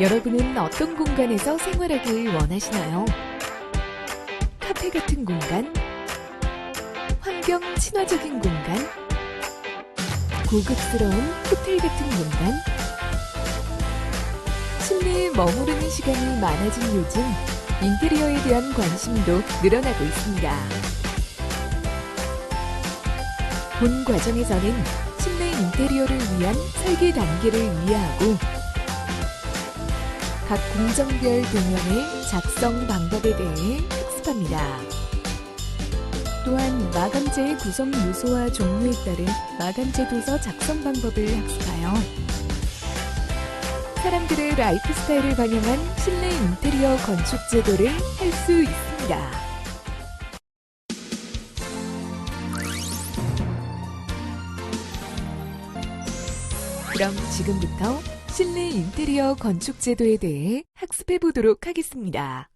여러분은 어떤 공간에서 생활하길 원하시나요? 카페 같은 공간? 환경 친화적인 공간? 고급스러운 호텔 같은 공간? 실내에 머무르는 시간이 많아진 요즘 인테리어에 대한 관심도 늘어나고 있습니다. 본 과정에서는 실내 인테리어를 위한 설계 단계를 이해하고 각 공정별 도면의 작성 방법에 대해 학습합니다. 또한 마감재의 구성 요소와 종류에 따른 마감재 도서 작성 방법을 학습하여 사람들의 라이프 스타일을 반영한 실내 인테리어 건축 제도를 할 수 있습니다. 그럼 지금부터 실내 인테리어 건축 제도에 대해 학습해 보도록 하겠습니다.